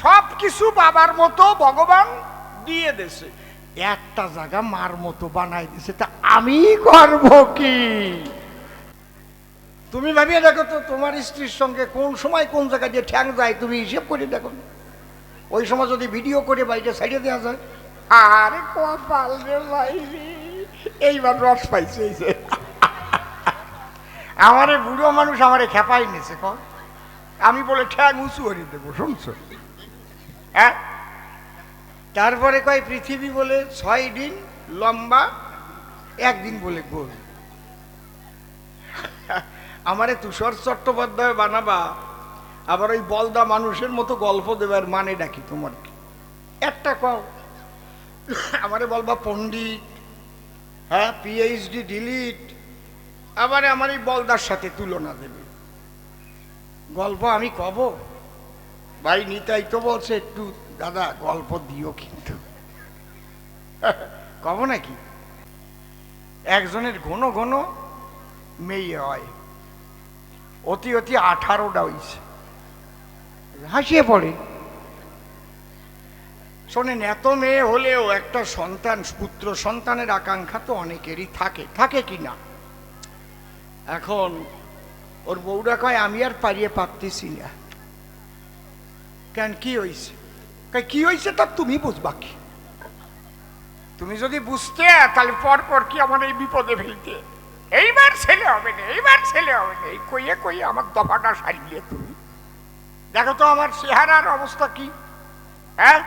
সব কিছু বাবার মতো ভগবান দিয়ে দেশে একটা জায়গা মার মতো বানাই দিছে তা আমি করব কি? তুমি ভাবিয়ে দেখো তো, তোমার স্ত্রীর সঙ্গে কোন সময় কোন জায়গায় দিয়ে ঠ্যাং যায়, তুমি হিসেব করে দেখো। ওই সময় যদি ভিডিও করে বাড়িটা সাইডে দেওয়া যায়, আরে কপাল রে বাইরে এইবার রস পাইছে এই যে। আমারে বুড়ো মানুষ আমারে খেপাই নিছে কর আমি বলে ঠ্যাং উঁচু করে দেবো, শুনছো? হ্যাঁ? তারপরে কয় পৃথিবী বলে ছয় দিন, লম্বা একদিন বলে গোল আমারে তুষার চট্টোপাধ্যায় বানাবা, আবার ওই বলদা মানুষের মতো গল্প দেবার মানে ডাকি তোমার একটা কও, আমারে বলবা পণ্ডিত হ্যাঁ পিএইচডি ডিলিট আবার আমার এই বলদার সাথে তুলনা দেবে। গল্প আমি কব? ভাই নিতাই তো বলছে, একটু দাদা গল্প দিও কিন্তু। কব নাকি? একজনের ঘন ঘন মেয়ে হয়। অতি অতি আঠারোটা হইছে। হাসিয়ে পড়ে। শোনেন, এত মেয়ে হলেও একটা সন্তান, পুত্র সন্তানের আকাঙ্ক্ষা তো অনেকেরই থাকে। থাকে কি না? এখন ওর বউরা কয়, আমি আর পারিয়ে পারতেছি না। কেন কি হয়েছে কি হয়েছে তা তুমি বুঝবা কি? তুমি যদি বুঝতে, তাহলে পর পর কি আমার এই বিপদে ফেলতে? এইবার ছেলে হবে না, এইবার ছেলে হবে না, এই কইয়ে কইয়ে আমার দফাটা সারিয়ে তুমি। দেখো তো আমার চেহারার অবস্থা কি? হ্যাঁ?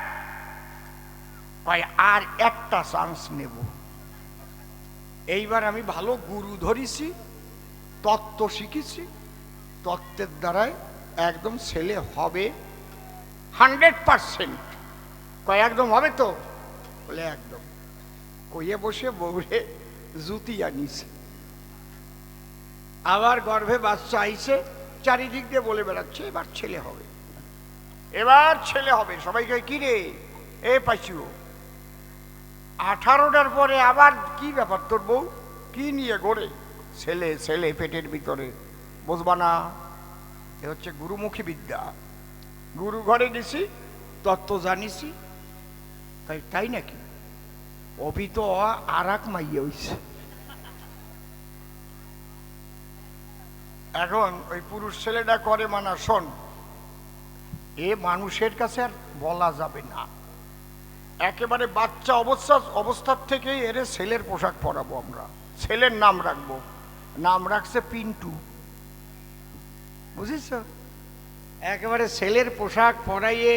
কয় আর একটা চান্স নেব। এইবার আমি ভালো গুরু ধরিছি, তত্ত্ব শিখেছি, তত্ত্বের দ্বারাই একদম ছেলে হবে। Hundred percent. কয়, একদম হবে তো? বলে, একদম। কইয়ে বসে বউরে জুতি আনিছে। আবার গর্ভে বাচ্চা আইছে, চারিদিক দিয়ে বলে বেড়াচ্ছে, এবার ছেলে হবে। এবার ছেলে হবে। সবাই কয়, কি রে? এ পাইছু। আঠারোটার পরে আবার কি ব্যাপার তোর বউ? কি নিয়ে গড়ে ছেলে ছেলে পেটের ভিতরে, বুঝবা না। এ হচ্ছে গুরুমুখী বিদ্যা। গুরু ঘরে গেছি, তত্ত্ব জানিছি, তাই তাই নাকি? অভিত আর এক মাইয়ে হইছে। এখন ওই পুরুষ ছেলেটা করে মানা, শোন, এ মানুষের কাছে আর বলা যাবে না। একেবারে বাচ্চা অবস্থা, অবস্থার থেকেই এর ছেলের পোশাক পরাবো আমরা। ছেলের নাম রাখব। নাম রাখছে পিন্টু। বুঝেছ? একেবারে ছেলের পোশাক পরাইয়ে,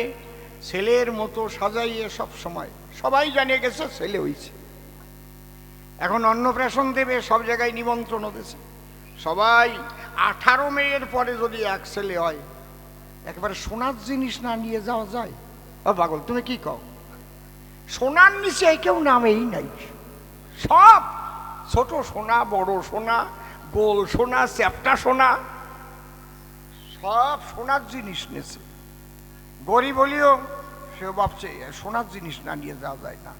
ছেলের মতো সাজাইয়ে সব সময়। সবাই জানিয়ে গেছে ছেলে হইছে। এখন অন্নপ্রাশন দেবে, সব জায়গায় নিমন্ত্রণ দিয়েছে সবাই, আঠারো মেয়ের পরে যদি এক ছেলে হয়, একেবারে সোনার জিনিস না নিয়ে যাওয়া যায়? ও পাগল, তুমি কি কও? সোনার নিচে কেউ নামেই নাই। সব ছোট সোনা, বড় সোনা, গোল সোনা, চ্যাপটা সোনা সব সোনার জিনিস নেছে গরিব হলেও সে ভাবছে সোনার জিনিস না নিয়ে যাওয়া যায় না।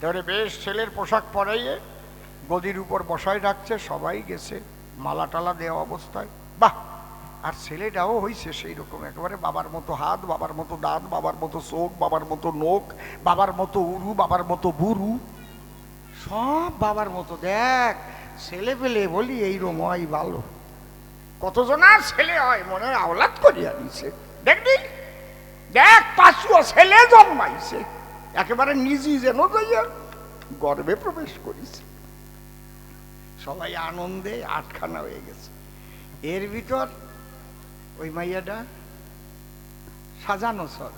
তাহলে বেশ, ছেলের পোশাক পরাইয়ে গদির উপর বসায় রাখছে, সবাই গেছে, মালা টালা দেওয়া অবস্থায়। বাহ! আর ছেলেটাও হয়েছে সেই রকম একেবারে বাবার মতো হাত, বাবার মতো দাঁত, বাবার মতো চোখ, বাবার মতো নোখ, বাবার মতো উরু, বাবার মতো বুরু। সব বাবার মতো, দেখ ছেলে পেলে বলি এই রময় ভালো। কতজনার ছেলে হয় মনে আওলাদ করিয়া নিছে দেখবি? দেখ, পাঁচুয়া ছেলে জন্মাইছে। একেবারে নিজে যেন যাইয়া গর্বে প্রবেশ করিছে। সবাই আনন্দে আটখানা হয়ে গেছে। এর ভিতর ওই মাইয়াটা সাজানো সর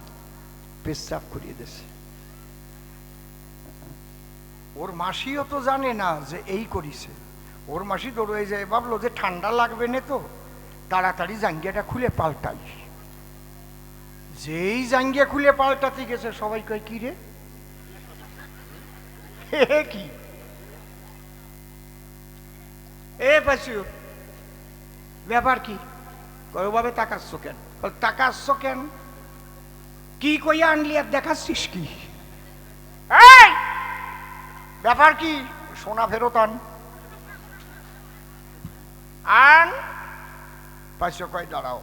পেশাব করিয়ে দিয়েছে ওর মাসিও তো জানে না যে এই করিছে। ওর মাসি দৌড়ে যায়, ভাবলো যে ঠান্ডা লাগবে না তো, তাড়াতাড়ি জাঙ্গিয়াটা খুলে পাল্টাই যেই জাঙ্গিয়া খুলে পাল্টাতে গেছে, সবাই কয়, কি রে? কি? এ পাশু, ব্যাপার কি? ওভাবে তাকাচ্ছ কেন? তাকাচ্ছ কেন? কি কইয়া আনলি আর দেখাচ্ছিস কি? ব্যাপার কি? সোনা ফেরত আন। আন। পাঁচশো কয়, দাঁড়াও।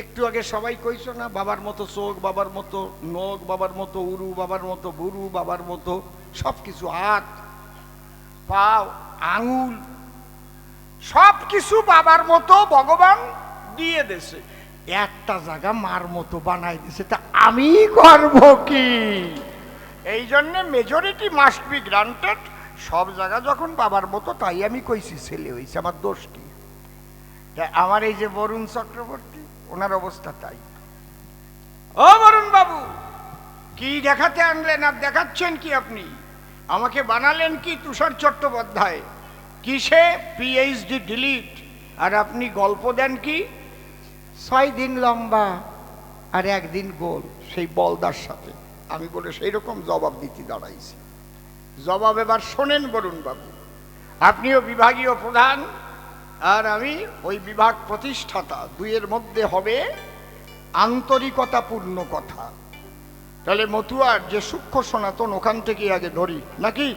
একটু আগে সবাই কইছো না, বাবার মতো চোখ, বাবার মতো নখ, বাবার মতো উরু, বাবার মতো বুরু, বাবার মতো সব কিছু হাত, পাও, আঙুল সব কিছু বাবার মতো ভগবান দিয়ে দেছে একটা জায়গা মার মতো বানাই দিছে তা আমি করব কি? এই জন্য মেজরিটি মাস্ট বি গ্রান্টেড সব জায়গা যখন বাবার মতো, তাই আমি কইছি, ছেলে হয়েছে আমার দোষ কি? তা আমার এই যে বরুণ চক্রবর্তী ওনার অবস্থা তাই। ও বরুণ বাবু কি দেখাতে আনলেন আর দেখাচ্ছেন কি আপনি? আমাকে বানালেন কি তুষার চট্টোপাধ্যায়? কিসে পিএইচডি ডিলিট? আর আপনি গল্প দেন কি? ছয় দিন লম্বা আর একদিন গোল সেই বলদার সাথে। আমি বলে সেই রকম জবাব দিতে দাঁড়াইছি। জবাব এবার শোনেন বরুণ বাবু। আপনিও বিভাগীয় প্রধান আর আমি ওই বিভাগ প্রতিষ্ঠাতা, দুইয়ের মধ্যে হবে আন্তরিকতাপূর্ণ কথা। তাহলে মতুয়ার যে সূক্ষ্ম সনাতন, ওখান থেকে আগে ধরি, নাকি?